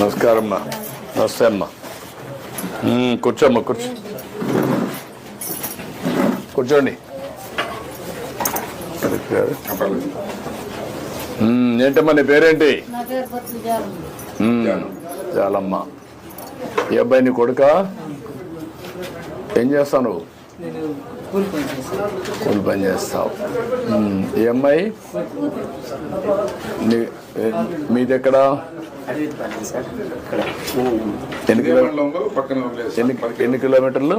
నమస్కారం అమ్మా నమస్తే అమ్మా మ్మ్, కూర్చోమ్మా కూర్చో. కూర్చోండి. ఏంటమ్మా నీ పేరేంటి? చాలమ్మా ఈ అబ్బాయి నీ కొడుక? ఏం చేస్తావు నువ్వు నేను కూలి పని చేస్తాను. కూలి పని చేస్తావు. ఈ అమ్మాయి? మీది ఎక్కడ ఎన్ని ఎన్ని ఎన్ని కిలోమీటర్లు?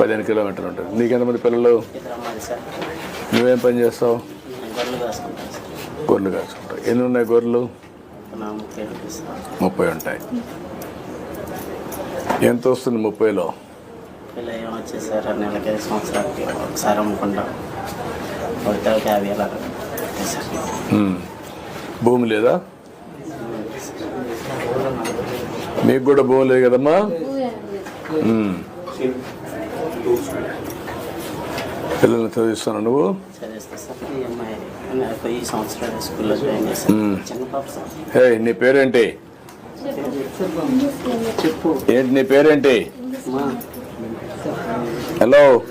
పదిహేను కిలోమీటర్లు ఉంటుంది. నీకెంతమంది పిల్లలు? నువ్వేం పని చేస్తావు? గొర్రెలు కాసుకుంటావు. ఎన్ని ఉన్నాయి గొర్రెలు? ముప్పై ఉంటాయి. ఎంత వస్తుంది ముప్పైలో? పిల్ల ఏమొచ్చేది సార్ రెండు నెలలకి ఐదు సంవత్సరాలకి. ఒకసారి అమ్ముకుంటాం. పడితే ఒక యాభై మ్మ్. భూమి లేదా? మీకు కూడా భూమి లేదు కదమ్మా? మ్మ్. పిల్లల్ని చదివిస్తాను నువ్వు? హే నీ పేరేంటి? చెప్పు. ఏంటి నీ పేరేంటి? హలో.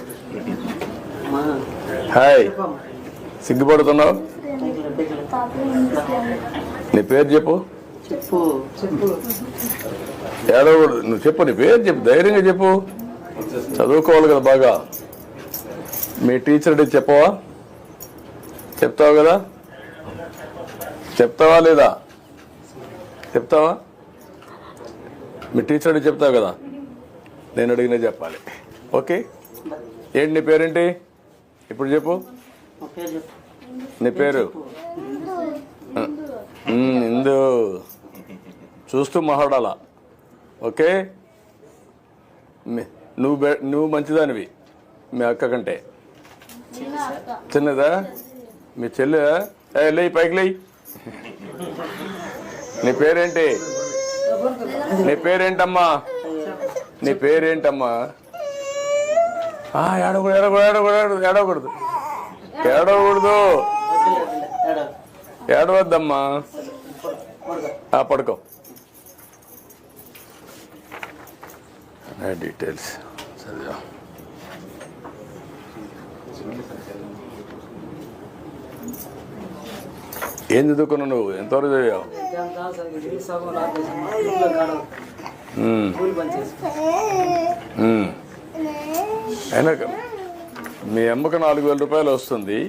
హాయ్. సిగ్గుపడుతున్నావు? నీ పేరు చెప్పు. ఏడవకూడదు. నువ్వు చెప్పు నీ పేరు చెప్పు ధైర్యంగా చెప్పు. చదువుకోవాలి కదా బాగా. మీ టీచర్ అడిగి చెప్పవా? చెప్తావు కదా? చెప్తావా లేదా? చెప్తావా? మీ టీచర్ అడిగి చెప్తావు కదా? నేను అడిగినా చెప్పాలి. ఓకే? ఏంటి నీ పేరేంటి? ఇప్పుడు చెప్పు. నీ పేరు? ఇందు చూస్తూ మాట్లాడాలా ఓకే? నువ్వు బె- నువ్వు మంచిదానివి మీ అక్క కంటే. చిన్నదా? మీ చెల్లె? లేయి పైకి లేయి. నీ పేరేంటి? నీ పేరేంటమ్మా? నీ పేరేంటమ్మా? ఏడవకూడదు ఏడవకూడదు ఏడవకూడదు ఏడవకూడదు ఏడవకూడదు. ఏడవ ఏడవద్దమ్మా. ఆ, పడుకో. డీటెయిల్స్ చదివా ఏం చదువుకున్నావు నువ్వు? ఎంతవరకు చదివావు? సగం అయినా మీ అమ్మకు నాలుగు వేల రూపాయలు వస్తుంది.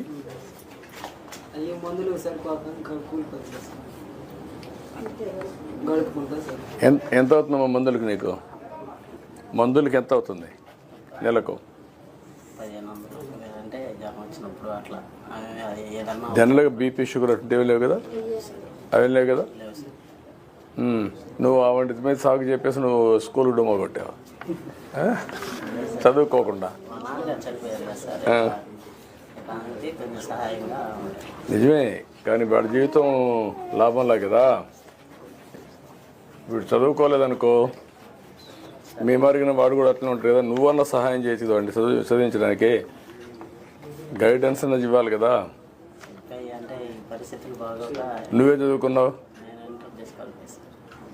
ఎంత అవుతుందమ్మా మందులకి నీకు? మందులకి ఎంత అవుతుంది? నెలకు? జనరల్గా బీపీ షుగర్ అటువంటివి లేవు కదా? అవి లేవు కదా? నువ్వు ఆ వంటి మీద సాగు చెప్పేసి నువ్వు స్కూల్ డొమ్మ కొట్టావు? చదువుకోకుండా. నిజమే కానీ వాడి జీవితం లాభంలా కదా? వీడు చదువుకోలేదనుకో మీ మరిగిన వాడు కూడా అట్లా ఉంటాడు కదా? నువ్వన్నా సహాయం చేసి వాడిని చదువు చదివించడానికి. గైడెన్స్ అన్నది ఇవ్వాలి కదా? నువ్వే చదువుకున్నావు?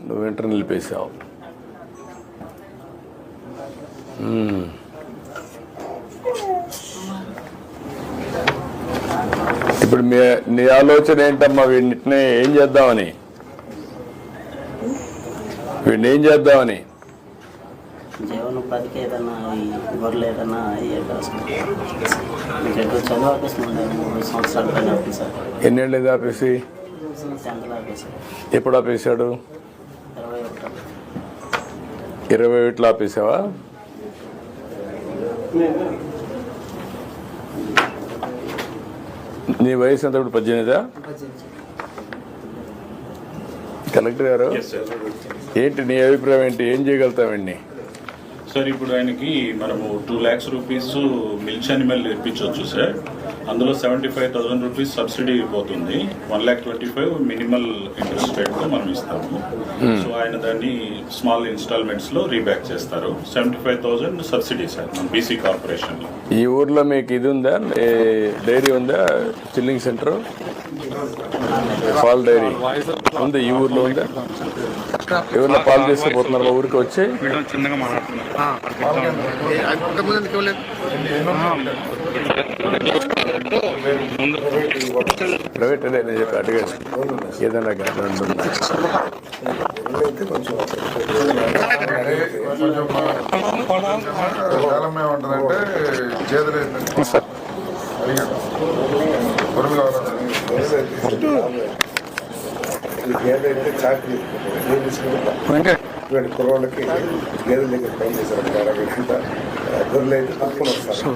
నువ్వు ఇంటర్ నిలిపేసావు. ఇప్పుడు మీ నీ ఆలోచన ఏంటమ్మా? వీడిని ఏం చేద్దామని? వీడిని ఏం చేద్దామని? జీవనోపాధికి గొర్రెలు చదువు సంవత్సరాల పైన అవుతుంది సార్. ఎన్నేళ్ళు ఇది ఆపేసి ఎప్పుడు ఆపేసాడు ఇరవై ఒకటి. ఇరవై ఒకటిలో ఆపేసావా నీ వయసు ఎంత ఇప్పుడు? పద్దెనిమిదా? కలెక్టర్ గారు? ఏంటి నీ అభిప్రాయం ఏంటి? ఏం చేయగలుగుతామండి సార్ ఇప్పుడు ఆయనకి మనము two lakhs rupees milk animal ఇప్పించవచ్చు sir అందులో seventy five thousand rupees subsidy పోతుంది. One lakh twenty five minimal interest రేట్తో మనం ఇస్తాము. సో ఆయన దాన్ని స్మాల్ ఇన్స్టాల్మెంట్స్లో రీబ్యాక్ చేస్తారు. Seventy five thousand subsidy sir మన బీసీ కార్పొరేషన్లో. ఈ ఊర్లో మీకు ఇది ఉందా? ఏ డైరీ ఉందా? Chilling centre? పాల డైరీ. ఉంది? ఈ ఊర్లో ఉందా? ఎవరైనా పాలు తీసుకుపోతున్నారు మా ఊరికి వచ్చి? చిన్నగా మాట్లాడుతున్నారు. ప్రైవేట్ అదే నేను చెప్పి అడిగాను. ఏదైనా. కాలం ఏమంటారంటే చేతులు గేదైతే చాకరీ ఇటువంటి కుర్రోళ్ళకి గేదెల పని చేశారు. గొర్రెలు అయితే వస్తారు.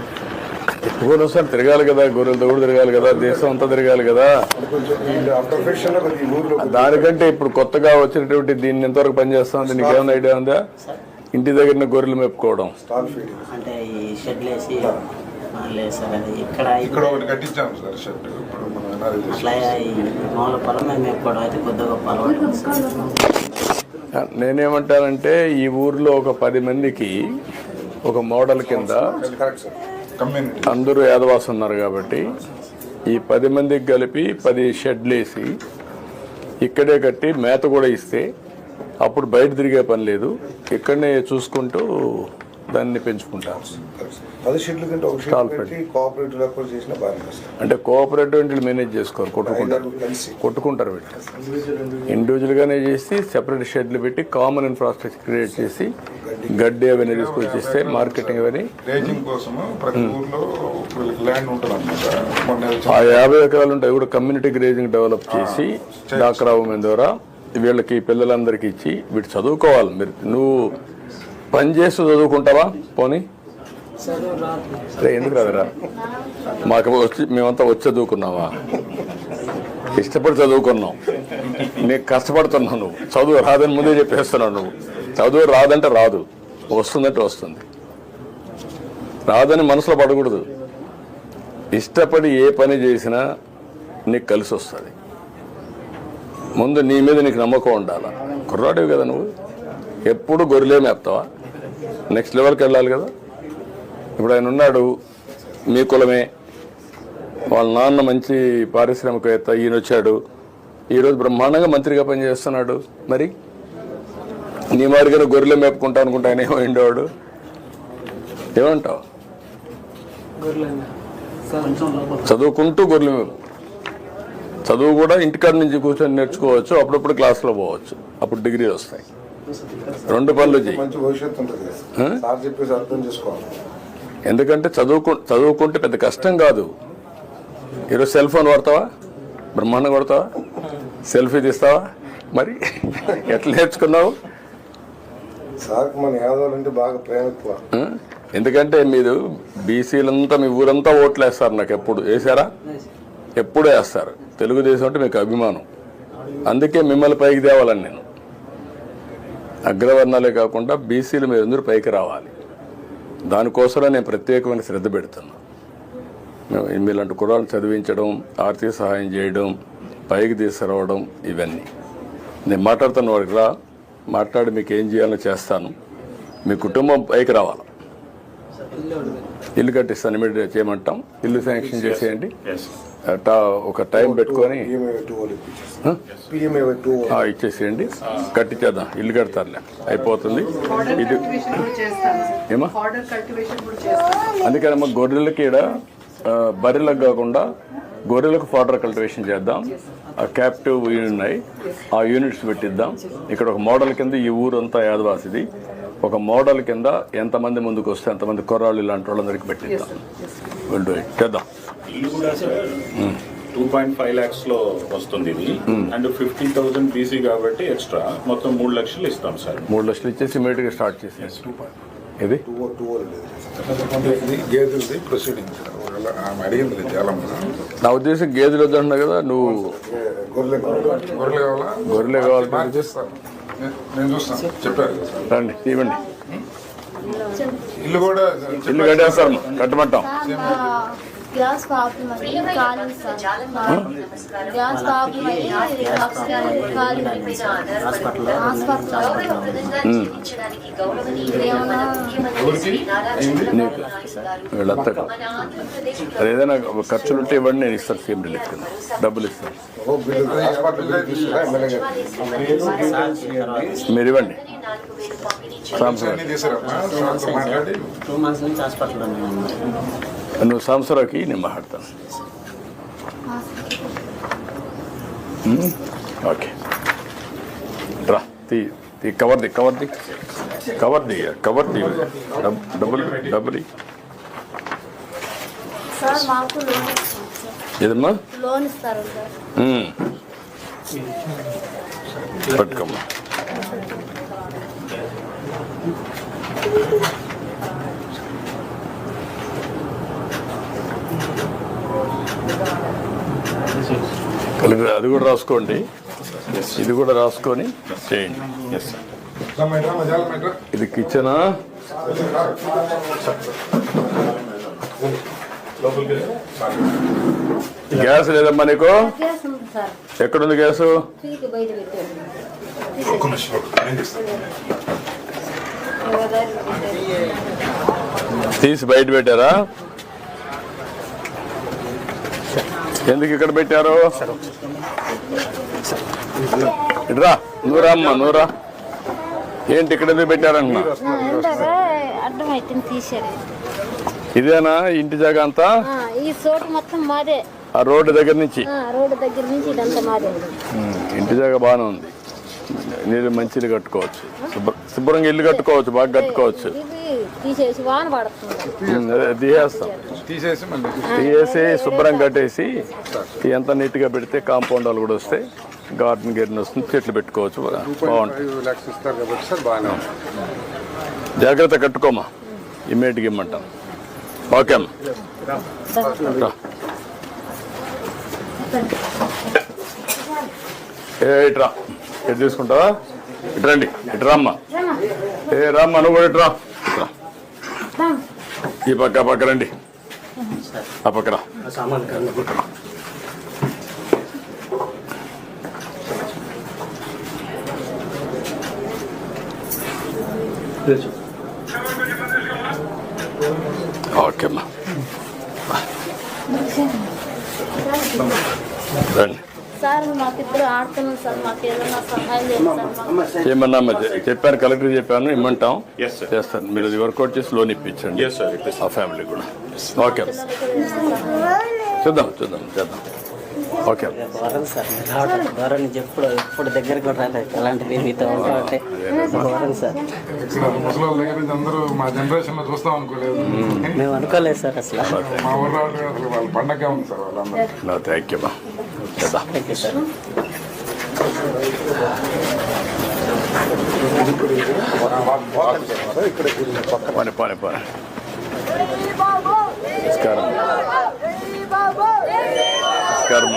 ఊరు వస్తాను తిరగాలి కదా గొర్రెలతో కూడా తిరగాలి కదా దేశం అంతా తిరగాలి కదా. దానికంటే ఇప్పుడు కొత్తగా వచ్చినటువంటి దీన్ని ఎంతవరకు పనిచేస్తుంది నీకు ఏమైనా ఐడియా ఉందా? ఇంటి దగ్గర గొర్రెలు మెప్పుకోవడం స్టాల్ ఫీడింగ్ అంటే ఈ షెడ్లు వేసి ఆ, లేదు సార్ అది ఇక్కడ ఇక్కడ ఒకటి కట్టించాము సార్ షర్ట్ ఇప్పుడు మనం ఎన్ఆర్ఐ చేసి అట్లా ఈ మామూలు పొలం మేము మేపుకోవడం అయితే కొద్దిగా గొప్ప అలవాటు ఉంది సార్. నేనేమంటానంటే ఈ ఊర్లో ఒక పది మందికి ఒక మోడల్ కింద కరెక్ట్ సార్ కమ్యూనిటీ అందరూ యాదవాసు ఉన్నారు కాబట్టి ఈ పది మందికి కలిపి పది షెడ్లు వేసి ఇక్కడే కట్టి మేత కూడా ఇస్తే అప్పుడు బయట తిరిగే పని లేదు. ఇక్కడనే చూసుకుంటూ దాన్ని పెంచుకుంటారు. స్టాల్ అంటే కోఆపరేటివ్ వీళ్ళు మేనేజ్ చేసుకోరు కొట్టుకుంటారు. కొట్టుకుంటారు వీళ్ళు. ఇండివిజువల్గానే చేసి సెపరేట్ షెడ్లు పెట్టి కామన్ ఇన్ఫ్రాస్ట్రక్చర్ క్రియేట్ చేసి గడ్డి అవన్నీ తీసుకొచ్చి ఇస్తే మార్కెటింగ్ అవన్నీ ఆ యాభై ఎకరాలు ఉంటాయి కూడా కమ్యూనిటీ గ్రేజింగ్ డెవలప్ చేసి డాక్రా ఉమెన్ ద్వారా వీళ్ళకి పిల్లలందరికీ ఇచ్చి వీటి చదువుకోవాలి. మీరు నువ్వు పని చేస్తూ చదువుకుంటావా? పోనీ. ఎందుకు రాదురా? మాకు వచ్చి మేమంతా వచ్చి చదువుకున్నావా? ఇష్టపడి చదువుకున్నాం. నీకు కష్టపడుతున్నావు నువ్వు. చదువు రాదని ముందే చెప్పేస్తున్నావు నువ్వు. చదువు రాదంటే రాదు. వస్తుందంటే వస్తుంది. రాదని మనసులో పడకూడదు. ఇష్టపడి ఏ పని చేసినా నీకు కలిసి వస్తుంది. ముందు నీ మీద నీకు నమ్మకం ఉండాలి? కుర్రాడివి కదా నువ్వు. ఎప్పుడు గొర్రెలే మేపుతావా? నెక్స్ట్ లెవెల్కి వెళ్ళాలి కదా. ఇప్పుడు ఆయన ఉన్నాడు మీ కులమే. వాళ్ళ నాన్న మంచి పారిశ్రామికవేత్త ఈయన వచ్చాడు ఈరోజు బ్రహ్మాండంగా మంత్రిగా పనిచేస్తున్నాడు. మరి? నీ మాదిరిగా గొర్రెలే మేపుకుంటా అనుకుంటా ఆయన ఏమో ఉండేవాడు. ఏమంటావు? చదువుకుంటూ గొర్రెలు మేపు. చదువు కూడా ఇంటికాడ నుంచి కూర్చొని నేర్చుకోవచ్చు అప్పుడప్పుడు క్లాస్లో పోవచ్చు. అప్పుడు డిగ్రీ వస్తాయి. రెండు పనులు ఎందుకంటే చదువుకు చదువుకుంటే పెద్ద కష్టం కాదు. ఈరోజు సెల్ ఫోన్ వాడతావా? బ్రహ్మాండం కొడతావా సెల్ఫీ తీస్తావా? మరి ఎట్లా నేర్చుకున్నావు? సార్కి మన యాదవులు అంటే బాగా ప్రేమ ఎక్కువ. ఎందుకంటే మీరు బీసీలంతా మీ ఊరంతా ఓట్లు వేస్తారు నాకు ఎప్పుడు. వేసారా ఎప్పుడూ వేస్తారు. తెలుగుదేశం అంటే మీకు అభిమానం. అందుకే మిమ్మల్ని పైకి తేవాలని నేను. అగ్రవర్ణాలే కాకుండా బీసీలు మీరు అందరూ పైకి రావాలి. దానికోసమే నేను ప్రత్యేకమైన శ్రద్ధ పెడుతున్నాను మీలాంటి కుర్రాలను చదివించడం ఆర్థిక సహాయం చేయడం పైకి తీసుకురావడం ఇవన్నీ. నేను మాట్లాడుతున్న వాడికి మాట్లాడి మీకు ఏం చేయాలో చేస్తాను. మీ కుటుంబం పైకి రావాలి. ఇల్లు కట్టిస్తాను ఇమీడియట్ చేయమంటాం. ఇల్లు శాంక్షన్ చేసేయండి. ఒక టైం పెట్టుకొని ఇచ్చేసేయండి. కట్టించేద్దాం ఇల్లు కడతారులే. అయిపోతుంది. ఇది కల్టివేషన్ కూడా చేస్తాను. ఏమా? ఆర్డర్ కల్టివేషన్ కూడా చేస్తాను. అందుకని మా గొర్రెలకి ఈడ ఆ, బర్రెలకు కాకుండా గొర్రెలకు ఫాడర్ కల్టివేషన్ చేద్దాం. క్యాప్టివ్ ఉన్నాయి ఆ యూనిట్స్ పెట్టిద్దాం ఇక్కడ ఒక మోడల్ కింద ఈ ఊరంతా యాదవాసిది ఒక మోడల్ కింద ఎంతమంది ముందుకు వస్తే ఎంతమంది కుర్రాళ్ళు ఇలాంటి వాళ్ళందరికీ పెట్టిద్దాం it. చేద్దాం ఇల్లు కూడా సార్ టూ పాయింట్ ఫైవ్ ల్యాక్స్లో వస్తుంది ఇది అండ్ ఫిఫ్టీ థౌసండ్ బీసీ కాబట్టి ఎక్స్ట్రా మొత్తం మూడు లక్షలు ఇస్తాం సార్ మూడు లక్షలు ఇచ్చేసి ఇమీడియట్గా స్టార్ట్ చేసేసి ఇది గేదెలది ప్రొసీడింగ్ ఆమె అడిగింది నా ఉద్దేశం గేదెలు వద్దన్నా కదా నువ్వు గొర్రెలు గొర్రెలు కావాలా గొర్రెలే కావాలి నాకు చేస్తాను నేను చూస్తాను చెప్పారు రండి ఇవ్వండి ఇల్లు కూడా ఇల్లు కట్టేస్తాను కట్టమంటాం. గ్యాస్ ప్రాబ్లం అయ్యి కాలింది సార్. గ్యాస్ ప్రాబ్లం అయ్యి వీళ్ళంతా అది ఏదైనా ఖర్చులుంటే ఇవ్వండి నేను ఇస్తాను సీఎం రిలీఫ్ కింద. డబ్బులు ఇస్తాను. మీరు ఇవ్వండి. సాంసరావు నువ్వు నేను మాట్లాడతాను. Um, okay. రా తీ తీ cover the cover the. Cover the cover the. Dub- డబ్బులు డబ్బులు ఇయ్యి. సార్ మాకు లోన్ ఇస్తుంది సార్. ఏదమ్మా. పట్టుకోమ్మా. కలిపి అది కూడా రాసుకోండి. ఇది కూడా రాసుకొని చేయండి. ఇది కిచెనా? గ్యాస్ లేదమ్మా నీకు? ఎక్కడుంది గ్యాసు? తీసి బయట పెట్టారా? ఎందుకు ఇక్కడ పెట్టారు? ఇట్రా నూరా అమ్మ నూరా. ఏంటి ఇక్కడ ఎందుకు పెట్టారన్నా ఇదేనా ఇంటి జాగా అంతా? ఆ, ఈ చోటు మొత్తం మాదే. ఆ రోడ్డు దగ్గర నుంచి? రోడ్డు దగ్గర నుంచి ఇదంతా మాదే. ఉమ్, ఇంటి జాగా బాగానే ఉంది. నీళ్ళు మంచి ఇల్లు కట్టుకోవచ్చు. శుభ్ర- శుభ్రంగా ఇల్లు కట్టుకోవచ్చు బాగా కట్టుకోవచ్చు. తీసేసి వాన పడుతుంది. తీసేస్తాం. తీసేసి మళ్ళీ తీసేసి శుభ్రం కట్టేసి ఎంత నీట్గా పెడితే కాంపౌండ్ వాళ్ళు కూడా వస్తాయి గార్డెన్ గిర్డెన్ వస్తుంది చెట్లు పెట్టుకోవచ్చు బాగుంటుంది. జాగ్రత్త కట్టుకోమా. ఇమ్మీడియట్గా ఇమ్మంటాం. ఓకే అమ్మ. రా. ఎటు ఇట్రా ఇటు తీసుకుంటావా? ఇటు రండి ఇటు రామ్మా. ఏ రామ్మా నువ్వు కూడా ఇటు రా. ఈ పక్క ఆ పక్క రండి. ఆ పక్క రా. ఓకే అమ్మా. రండి. సార్ మాకు ఇప్పుడు ఆడుతున్నాం సార్ మాకు ఏదైనా సహాయం చేయండి సార్ మాకు ఏమన్నా చెప్పాను కలెక్టర్ చెప్పాను ఇమ్మంటాం. Yes, sir. చేస్తాను. మీరు అది వర్కౌట్ చేసి లోన్ ఇప్పించండి. Yes, sir. ఇప్పిస్తాం. ఆ ఫ్యామిలీ కూడా. ఓకే చూద్దాం చూద్దాం చేద్దాం. ఓకే ఎప్పుడు ఎప్పుడు దగ్గరికి రాలేదు. మీతో ఘోరం సార్. అందరూ మా జనరేషన్లో చూస్తాం అనుకోలేదు. మేము అనుకోలేదు సార్ అసలు. మా ఊర్లో పండగ ఉంది సార్ వాళ్ళందరూ. నా థ్యాంక్ యూ చేద్దాం థ్యాంక్ యూ సార్ నమస్కారం. నమస్కారం